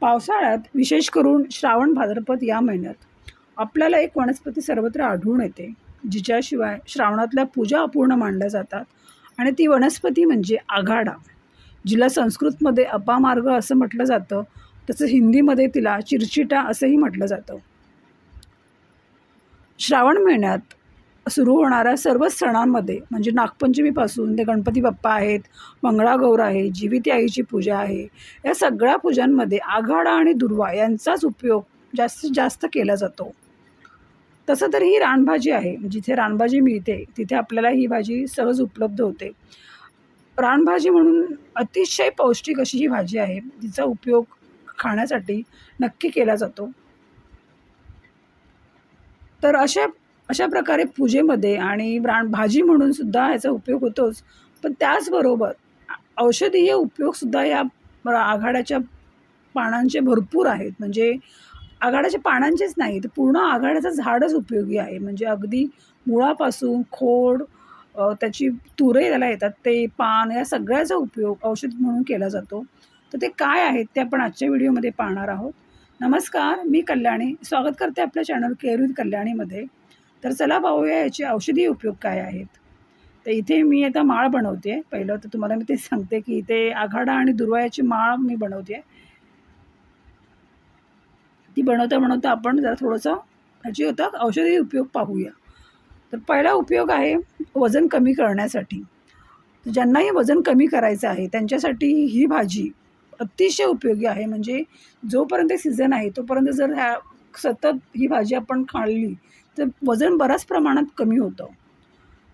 पावसाळ्यात विशेष करून श्रावण भाद्रपद या महिन्यात आपल्याला एक वनस्पती सर्वत्र आढळून येते जिच्याशिवाय श्रावणातल्या पूजा अपूर्ण मानल्या जातात आणि ती वनस्पती म्हणजे आघाडा. जिला संस्कृतमध्ये अपामार्ग असं म्हटलं जातं तसं हिंदीमध्ये तिला चिरचिटा असंही म्हटलं जातं. श्रावण महिन्यात सुरू होणाऱ्या सर्वच सणांमध्ये म्हणजे नागपंचमीपासून ते गणपती बाप्पा आहेत मंगळागौर आहे जीविती आईची पूजा आहे या सगळ्या पूजांमध्ये आघाडा आणि दुर्वा यांचाच उपयोग जास्तीत जास्त केला जातो. तसं तर ही रानभाजी आहे जिथे रानभाजी मिळते तिथे आपल्याला ही भाजी सहज उपलब्ध होते. रानभाजी म्हणून अतिशय पौष्टिक अशी ही भाजी आहे तिचा उपयोग खाण्यासाठी नक्की केला जातो. तर अशा अशा प्रकारे पूजेमध्ये आणि ब्राण भाजी म्हणून सुद्धा याचा उपयोग होतोच. पण त्याचबरोबर औषधीय उपयोगसुद्धा या आघाड्याच्या पानांचे भरपूर आहेत. म्हणजे आघाड्याच्या पानांचेच नाही तर पूर्ण आघाड्याचं झाडच उपयोगी आहे. म्हणजे अगदी मुळापासून खोड त्याची तुरे त्याला येतात ते पान या सगळ्याचा उपयोग औषध म्हणून केला जातो. तर ते काय आहेत ते आपण आजच्या व्हिडिओमध्ये पाहणार आहोत. नमस्कार मी कल्याणी. स्वागत करते आपल्या चॅनल केअर विथ कल्याणीमध्ये. तर चला पाहूया याचे औषधी उपयोग काय आहेत. तर इथे मी आता माळ बनवते. पहिलं तर तुम्हाला मी ते सांगते की इथे आघाडा आणि दुर्वायाची माळ मी बनवते. ती बनवता बनवता आपण जरा थोडंसं ह्याची होता औषधी उपयोग पाहूया. तर पहिला उपयोग आहे वजन कमी करण्यासाठी. ज्यांनाही वजन कमी करायचं आहे त्यांच्यासाठी ही भाजी अतिशय उपयोगी आहे. म्हणजे जोपर्यंत सीझन आहे तोपर्यंत जर ह्या सतत ही भाजी आपण खाल्ली तर वजन बऱ्याच प्रमाणात कमी होतं.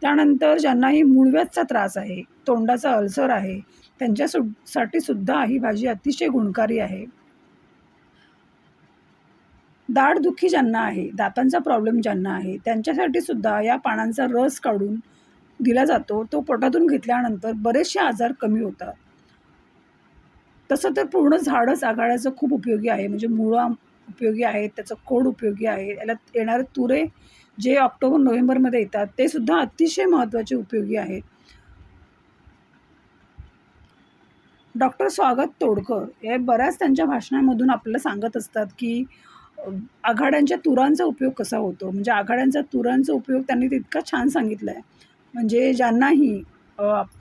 त्यानंतर ज्यांनाही मूळव्याधचा त्रास आहे तोंडाचा अल्सर आहे त्यांच्यासाठी सुद्धा ही भाजी अतिशय गुणकारी आहे. दाढदुखी ज्यांना आहे दातांचा प्रॉब्लेम ज्यांना आहे त्यांच्यासाठी सुद्धा या पानांचा रस काढून दिला जातो. तो पोटातून घेतल्यानंतर बरेचसे आजार कमी होतात. तसं तर पूर्ण झाडच आघाड्याचं खूप उपयोगी आहे. म्हणजे मुळा उपयोगी आहेत त्याचं खोड उपयोगी आहे याला येणारे तुरे जे ऑक्टोबर नोव्हेंबरमध्ये येतात ते सुद्धा अतिशय महत्त्वाचे उपयोगी आहेत. डॉक्टर स्वागत तोडकर हे बऱ्याच त्यांच्या भाषणांमधून आपल्याला सांगत असतात की आघाड्यांच्या तुरांचा उपयोग कसा होतो? म्हणजे आघाड्यांचा तुरांचा उपयोग त्यांनी तितका छान सांगितला आहे म्हणजे ज्यांनाही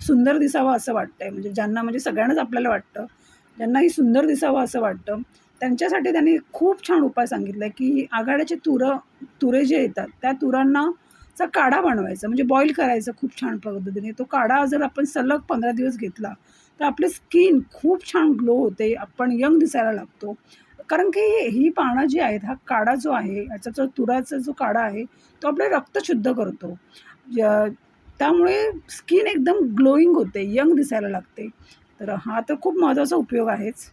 सुंदर दिसावं असं वाटतं आहे म्हणजे ज्यांना म्हणजे सगळ्यांनाच आपल्याला वाटतं ज्यांनाही सुंदर दिसावं असं वाटतं त्यांच्यासाठी त्यांनी खूप छान उपाय सांगितला आहे की आघाड्याचे तुरं तुरे जे येतात त्या तुरांना चा काढा बनवायचा. म्हणजे बॉईल करायचं खूप छान पद्धतीने. तो काढा जर आपण सलग पंधरा दिवस घेतला तर आपली स्किन खूप छान ग्लो होते आपण यंग दिसायला लागतो. कारण की ही पानं जी आहेत हा काढा जो आहे याचा जो तुराचा जो काढा आहे तो आपलं रक्त शुद्ध करतो. त्यामुळे स्किन एकदम ग्लोईंग होते यंग दिसायला लागते. तर हा तर खूप महत्त्वाचा उपयोग आहेच.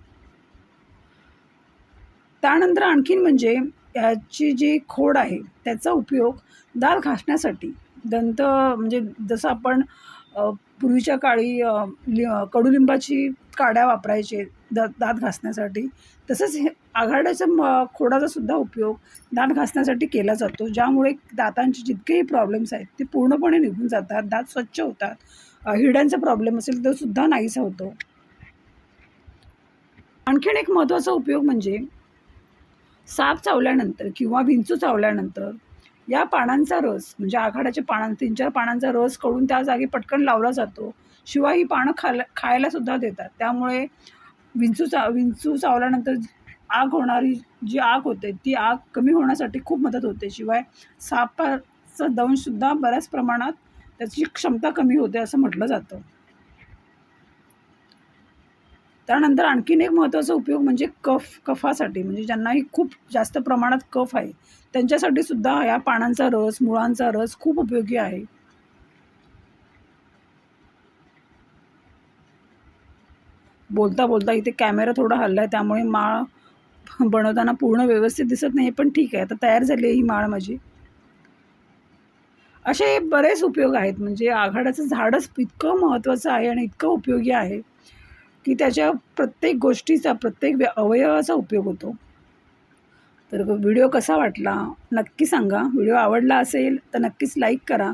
त्यानंतर आणखीन म्हणजे याची जी खोड आहे त्याचा उपयोग दात घासण्यासाठी दंत म्हणजे जसं आपण पूर्वीच्या काळी लि कडुलिंबाची काड्या वापरायचे द दात घासण्यासाठी तसंच हे आघाड्याच्या म खोडाचा सुद्धा उपयोग दात घासण्यासाठी केला जातो ज्यामुळे दातांचे जितकेही प्रॉब्लेम्स आहेत ते पूर्णपणे निघून जातात दात स्वच्छ होतात हिरड्यांचा प्रॉब्लेम असेल तर सुद्धा नाहीसा होतो. आणखीन एक महत्त्वाचा उपयोग म्हणजे साप चावल्यानंतर किंवा विंचू चावल्यानंतर या पानांचा रस म्हणजे आघाड्याच्या पानां तीन चार पानांचा रस करून त्या जागी पटकन लावला जातो. शिवाय ही पानं खायला खायलासुद्धा देतात. त्यामुळे विंचू चा विंचू चावल्यानंतर आग होणारी जी आग होते ती आग कमी होण्यासाठी खूप मदत होते. शिवाय सापाचा दंशसुद्धा बऱ्याच प्रमाणात त्याची क्षमता कमी होते असं म्हटलं जातं. त्यानंतर आणखीन एक महत्त्वाचा उपयोग म्हणजे कफ कफासाठी म्हणजे ज्यांनाही खूप जास्त प्रमाणात कफ आहे त्यांच्यासाठी सुद्धा या पानांचा रस मुळांचा रस खूप उपयोगी आहे. बोलता बोलता इथे कॅमेरा थोडा हल्ला आहे त्यामुळे माळ बनवताना पूर्ण व्यवस्थित दिसत नाही पण ठीक आहे आता तयार झाली आहे ही माळ माझी. असे बरेच उपयोग आहेत म्हणजे आघाड्याचं झाडच इतकं महत्त्वाचं आहे आणि इतकं उपयोगी आहे. की त्याच्या प्रत्येक गोष्टीचा प्रत्येक व्य अवयवाचा उपयोग होतो. तर व्हिडिओ कसा वाटला नक्की सांगा. व्हिडिओ आवडला असेल तर नक्कीच लाईक करा.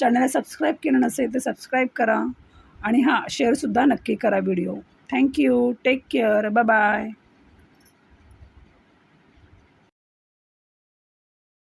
चॅनलला सबस्क्राईब केलं नसेल तर सबस्क्राईब करा. आणि हां शेअरसुद्धा नक्की करा video. Thank you take care. Bye.